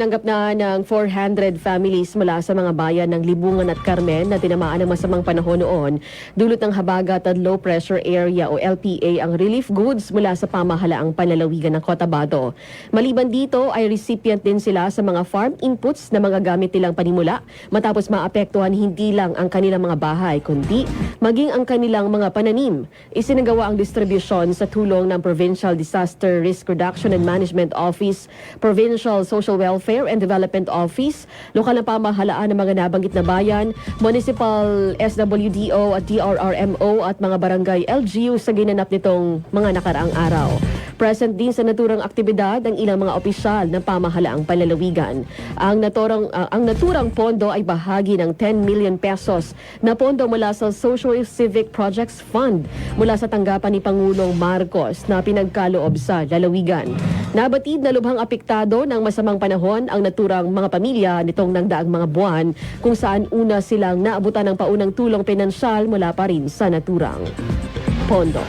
Tinanggap na ng 400 families mula sa mga bayan ng Libungan at Carmen na tinamaan ng masamang panahon noon. Dulot ng habagat at low pressure area o LPA ang relief goods mula sa pamahalaang panlalawigan ng Cotabato. Maliban dito ay recipient din sila sa mga farm inputs na mga gamit nilang panimula matapos maapektuhan hindi lang ang kanilang mga bahay kundi maging ang kanilang mga pananim. Isinagawa ang distribusyon sa tulong ng Provincial Disaster Risk Reduction and Management Office, Provincial Social Welfare and Development Office, lokal na pamahalaan ng mga nabanggit na bayan, Municipal SWDO at DRRMO at mga barangay LGU sa ginanap nitong mga nakaraang araw. Present din sa naturang aktibidad ang ilang mga opisyal ng pamahalaang panlalawigan. Ang naturang, ah, ang naturang pondo ay bahagi ng 10 million pesos na pondo mula sa Social Civic Projects Fund mula sa tanggapan ni Pangulong Marcos na pinagkaloob sa lalawigan. Nabatid na lubhang apektado ng masamang panahon ang naturang mga pamilya nitong nagdaang mga buwan kung saan una silang naabutan ng paunang tulong pinansyal mula pa rin sa naturang pondo.